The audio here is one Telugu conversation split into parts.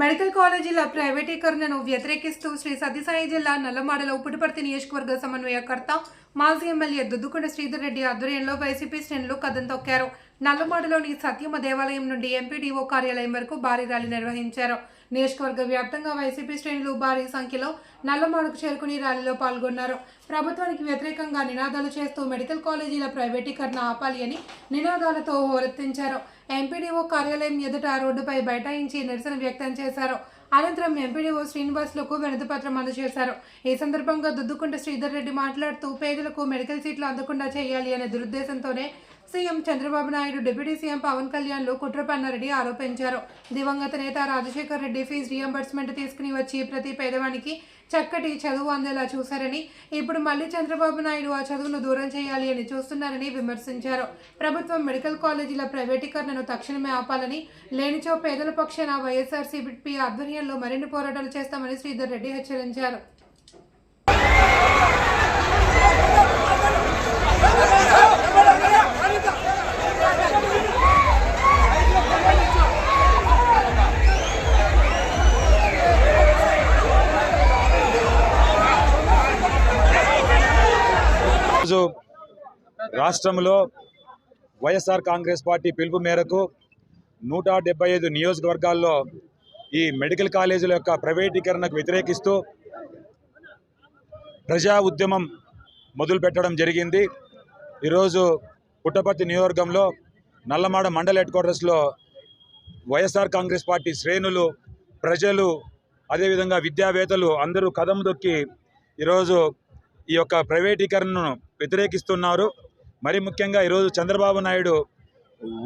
మెడికల్ కాలేజీల ప్రైవేటీకరణను వ్యతిరేకిస్తూ శ్రీ సత్యసాయి జిల్లా నల్లమాడలో పుట్టుపర్తి నియోజకవర్గ సమన్వయకర్త మాజీ ఎమ్మెల్యే దుద్దుకొండ శ్రీధర్ రెడ్డి ఆధ్వర్యంలో వైసీపీ శ్రేణులు కథం తొక్కారు. నల్లమాడలోని సత్యమ దేవాలయం నుండి ఎంపీడీఓ కార్యాలయం వరకు భారీ ర్యాలీ నిర్వహించారు. నియోజకవర్గ వ్యాప్తంగా వైసీపీ శ్రేణులు భారీ సంఖ్యలో నల్లమాడకు చేరుకుని ర్యాలీలో పాల్గొన్నారు. ప్రభుత్వానికి వ్యతిరేకంగా నినాదాలు చేస్తూ మెడికల్ కాలేజీల ప్రైవేటీకరణ ఆపాలి అని నినాదాలతో హోరెత్తించారు. ఎంపీడీఓ కార్యాలయం ఎదుట రోడ్డుపై బైఠాయించి నిరసన వ్యక్తం చేశారు. అనంతరం ఎంపీడీఓ శ్రీనివాసులకు వినతిపత్రం అందజేశారు. ఈ సందర్భంగా దుద్దుకుంట శ్రీధర్ రెడ్డి మాట్లాడుతూ పేదలకు మెడికల్ సీట్లు అందకుండా చేయాలి అనే దురుద్దేశంతోనే CM Chandrababu Naidu deputy CM Pawan కళ్యాణ్లు లో పన్నారెడ్డి ఆరోపించారు. దివంగత నేత రాజశేఖర్ రెడ్డి ఫీజు రియంబర్స్మెంట్ తీసుకుని వచ్చి ప్రతి పేదవానికి చక్కటి చదువు అందేలా చూశారని ఇప్పుడు మళ్ళీ చంద్రబాబు నాయుడు ఆ చదువును దూరం చేయాలి అని చూస్తున్నారని విమర్శించారు. ప్రభుత్వం మెడికల్ కాలేజీల ప్రైవేటీకరణను తక్షణమే ఆపాలని లేనిచో పేదల పక్షాన వైఎస్ఆర్సీపీ ఆధ్వర్యంలో మరిన్ని పోరాటాలు చేస్తామని శ్రీధర్ రెడ్డి హెచ్చరించారు. రాష్ట్రంలో వైఎస్ఆర్ కాంగ్రెస్ పార్టీ పిలుపు మేరకు నూట డెబ్బై ఐదు నియోజకవర్గాల్లో ఈ మెడికల్ కాలేజీల యొక్క ప్రైవేటీకరణకు వ్యతిరేకిస్తూ ప్రజా ఉద్యమం మొదలుపెట్టడం జరిగింది. ఈరోజు పుట్టపర్తి నియోజకవర్గంలో నల్లమాడ మండల హెడ్ క్వార్టర్స్లో వైఎస్ఆర్ కాంగ్రెస్ పార్టీ శ్రేణులు ప్రజలు అదేవిధంగా విద్యావేత్తలు అందరూ కదం దొక్కి ఈరోజు ఈ యొక్క ప్రైవేటీకరణను వ్యతిరేకిస్తున్నారు. మరి ముఖ్యంగా ఈరోజు చంద్రబాబు నాయుడు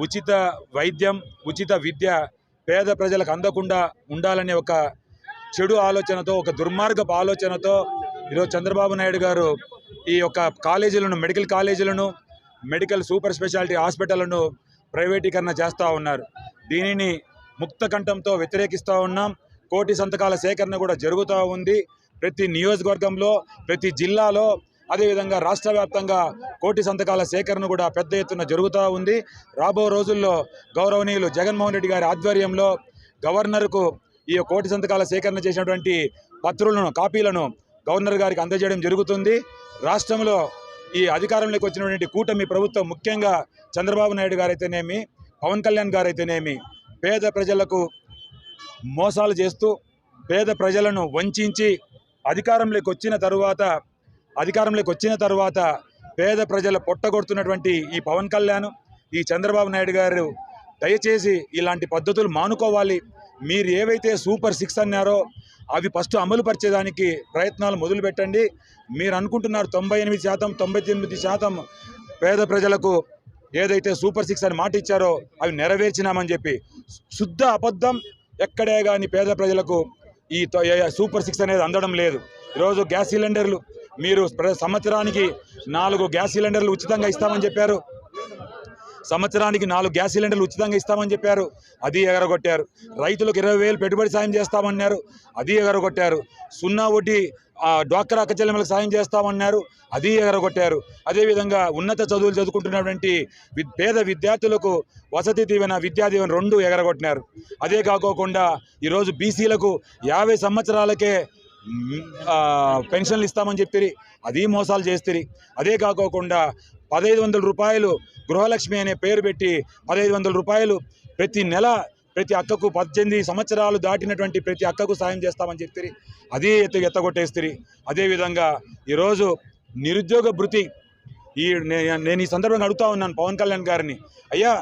ఉచిత వైద్యం ఉచిత విద్య పేద ప్రజలకు అందకుండా ఉండాలనే ఒక చెడు ఆలోచనతో ఒక దుర్మార్గపు ఆలోచనతో ఈరోజు చంద్రబాబు నాయుడు గారు ఈ యొక్క కాలేజీలను మెడికల్ కాలేజీలను మెడికల్ సూపర్ స్పెషాలిటీ హాస్పిటళ్ళను ప్రైవేటీకరణ చేస్తూ ఉన్నారు. దీనిని ముక్త కంఠంతో వ్యతిరేకిస్తూ ఉన్నాం. కోటి సంతకాల సేకరణ కూడా జరుగుతూ ఉంది. ప్రతి నియోజకవర్గంలో ప్రతి జిల్లాలో అదేవిధంగా రాష్ట్ర వ్యాప్తంగా కోటి సంతకాల సేకరణ కూడా పెద్ద ఎత్తున జరుగుతూ ఉంది. రాబో రోజుల్లో గౌరవనీయులు జగన్మోహన్ రెడ్డి గారి ఆధ్వర్యంలో గవర్నర్కు ఈ కోటి సంతకాల సేకరణ చేసినటువంటి పత్రులను కాపీలను గవర్నర్ గారికి అందజేయడం జరుగుతుంది. రాష్ట్రంలో ఈ అధికారంలోకి వచ్చినటువంటి కూటమి ప్రభుత్వం ముఖ్యంగా చంద్రబాబు నాయుడు గారైతేనేమి పవన్ కళ్యాణ్ గారైతేనేమి పేద ప్రజలకు మోసాలు చేస్తూ పేద ప్రజలను వంచించి అధికారంలోకి వచ్చిన తరువాత అధికారంలోకి వచ్చిన తర్వాత పేద ప్రజల పొట్టగొడుతున్నటువంటి ఈ పవన్ కళ్యాణ్ ఈ చంద్రబాబు నాయుడు గారు దయచేసి ఇలాంటి పద్ధతులు మానుకోవాలి. మీరు ఏవైతే సూపర్ సిక్స్ అన్నారో అవి ఫస్ట్ అమలు పరిచేదానికి ప్రయత్నాలు మొదలుపెట్టండి మీరు అనుకుంటున్నారు తొంభై ఎనిమిది శాతం తొంభై తొమ్మిది శాతం పేద ప్రజలకు ఏదైతే సూపర్ సిక్స్ అని మాట ఇచ్చారో అవి నెరవేర్చినామని చెప్పి శుద్ధ అబద్ధం ఎక్కడే కానీ పేద ప్రజలకు ఈ సూపర్ సిక్స్ అనేది అందడం లేదు. ఈరోజు గ్యాస్ సిలిండర్లు మీరు ప్ర- సంవత్సరానికి నాలుగు గ్యాస్ సిలిండర్లు ఉచితంగా ఇస్తామని చెప్పారు. సంవత్సరానికి నాలుగు గ్యాస్ సిలిండర్లు ఉచితంగా ఇస్తామని చెప్పారు. అది ఎగరగొట్టారు. రైతులకు ఇరవై వేలు పెట్టుబడి సాయం చేస్తామన్నారు. అది ఎగరగొట్టారు. సున్నా వడ్డీ డ్వాక్రా కచెల్లెలకు సాయం చేస్తామన్నారు. అది ఎగరగొట్టారు. అదేవిధంగా ఉన్నత చదువులు చదువుకుంటున్నటువంటి వి- పేద విద్యార్థులకు వసతి దీవెన విద్యా దీవెన రెండు ఎగరగొట్టినారు. అదే కాకోకుండా ఈరోజు బీసీలకు యాభై సంవత్సరాలకే పెన్షన్లు ఇస్తామని చెప్పిరి. అది మోసాలు చేస్తుంది అదే కాకోకుండా పదహైదు వందల రూపాయలు గృహలక్ష్మి అనే పేరు పెట్టి పదహైదు వందల రూపాయలు ప్రతి నెల ప్రతి అక్కకు పద్దెనిమిది సంవత్సరాలు దాటినటువంటి ప్రతి అక్కకు సాయం చేస్తామని చెప్తిరి అదే ఎత్తు ఎత్తగొట్టేస్తుంది అదేవిధంగా ఈరోజు నిరుద్యోగ భృతి ఈ నే- నేను ఈ సందర్భంగా అడుగుతా ఉన్నాను పవన్ కళ్యాణ్ గారిని. అయ్యా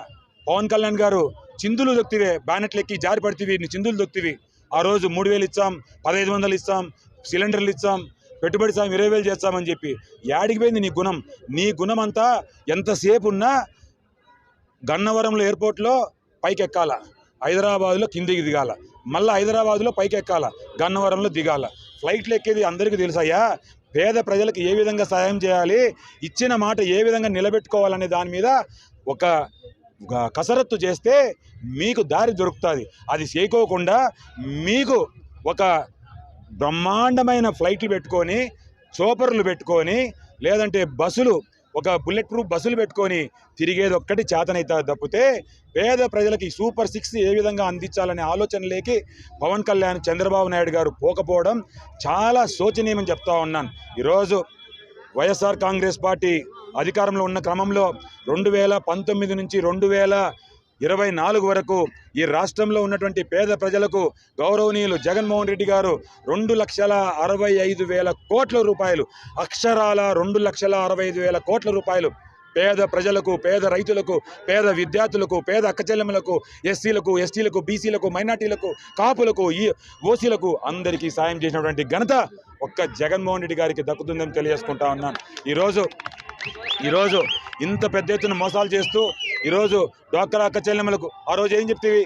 పవన్ కళ్యాణ్ గారు చిందులు దొక్తివే బ్యానెట్లు ఎక్కి జారి పడితివి నీ చిందులు దొక్తివి ఆ రోజు మూడు వేలు ఇచ్చాం పదహైదు వందలు ఇస్తాం సిలిండర్లు ఇచ్చాం పెట్టుబడి సాయం ఇరవై వేలు చేస్తామని చెప్పి యాడికి పోయింది నీ గుణం. నీ గుణం అంతా ఎంతసేపు ఉన్నా గన్నవరంలో ఎయిర్పోర్ట్లో పైకి ఎక్కాల హైదరాబాద్లో కిందికి దిగాల. మళ్ళీ హైదరాబాద్లో పైకి ఎక్కాల గన్నవరంలో దిగాల. ఫ్లైట్లు ఎక్కేది అందరికీ తెలుసాయా పేద ప్రజలకు ఏ విధంగా సాయం చేయాలి ఇచ్చిన మాట ఏ విధంగా నిలబెట్టుకోవాలనే దాని మీద ఒక కసరత్తు చేస్తే మీకు దారి దొరుకుతుంది. అది చేకోకుండా మీకు ఒక బ్రహ్మాండమైన ఫ్లైట్లు పెట్టుకొని చోపర్లు పెట్టుకొని లేదంటే బస్సులు ఒక బుల్లెట్ ప్రూఫ్ బస్సులు పెట్టుకొని తిరిగేది ఒక్కటి చేతనైతే తప్పితే పేద ప్రజలకి సూపర్ సిక్స్ ఏ విధంగా అందించాలనే ఆలోచనలేకి పవన్ కళ్యాణ్ చంద్రబాబు నాయుడు గారు పోకపోవడం చాలా శోచనీయమని చెప్తా ఉన్నాను. ఈరోజు వైఎస్ఆర్ కాంగ్రెస్ పార్టీ అధికారంలో ఉన్న క్రమంలో రెండు వేల పంతొమ్మిది నుంచి రెండు వేల ఇరవై నాలుగు వరకు ఈ రాష్ట్రంలో ఉన్నటువంటి పేద ప్రజలకు గౌరవనీయులు జగన్మోహన్ రెడ్డి గారు రెండు లక్షల అరవై ఐదు వేల కోట్ల రూపాయలు అక్షరాల రెండు లక్షల అరవై ఐదు వేల కోట్ల రూపాయలు పేద ప్రజలకు పేద రైతులకు పేద విద్యార్థులకు పేద అక్కచెల్లెములకు ఎస్సీలకు ఎస్టీలకు బీసీలకు మైనార్టీలకు కాపులకు ఈ ఓసీలకు అందరికీ సాయం చేసినటువంటి ఘనత ఒక్క జగన్మోహన్ రెడ్డి గారికి దక్కుతుందని తెలియజేసుకుంటా ఉన్నాను. ఈరోజు ఈరోజు ఇంత పెద్ద ఎత్తున మోసాలు చేస్తూ ఈరోజు డ్వాక్రా అక్క చెల్లెమ్మలకు ఆ రోజు ఏం చెప్తేవి?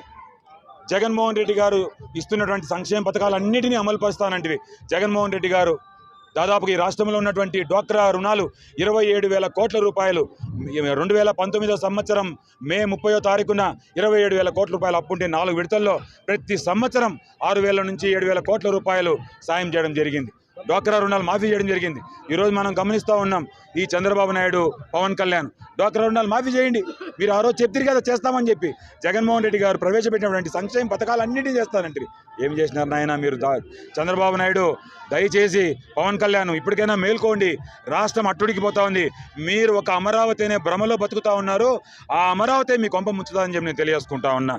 జగన్మోహన్ రెడ్డి గారు ఇస్తున్నటువంటి సంక్షేమ పథకాలన్నిటినీ అమలు పరుస్తానంటివి. జగన్మోహన్ రెడ్డి గారు దాదాపుగా ఈ రాష్ట్రంలో ఉన్నటువంటి డ్వాక్రా రుణాలు ఇరవై ఏడు వేల కోట్ల రూపాయలు రెండు వేల పంతొమ్మిదో సంవత్సరం మే ముప్పయో తారీఖున ఇరవై ఏడు వేల కోట్ల రూపాయలు అప్పుంటే నాలుగు విడతల్లో ప్రతి సంవత్సరం ఆరు వేల నుంచి ఏడు వేల కోట్ల రూపాయలు సాయం చేయడం జరిగింది. డ్వాక్రా రుణాలు మాఫీ చేయడం జరిగింది. ఈరోజు మనం గమనిస్తూ ఉన్నాం ఈ చంద్రబాబు నాయుడు పవన్ కళ్యాణ్. డ్వాక్రా రుణాలు మాఫీ చేయండి. మీరు ఆ రోజు చెప్తారు కదా చేస్తామని చెప్పి. జగన్మోహన్ రెడ్డి గారు ప్రవేశపెట్టినటువంటి సంక్షేమ పథకాలు అన్నింటినీ చేస్తానంటే ఏం చేసినారు నాయన మీరు? చంద్రబాబు నాయుడు దయచేసి పవన్ కళ్యాణ్ ఇప్పటికైనా మేల్కోండి. రాష్ట్రం అట్టుడికి పోతా ఉంది. మీరు ఒక అమరావతి అనే భ్రమలో బతుకుతా ఉన్నారు. ఆ అమరావతి మీ కొంప ముంచుతా చెప్పి నేను తెలియజేసుకుంటా ఉన్నా.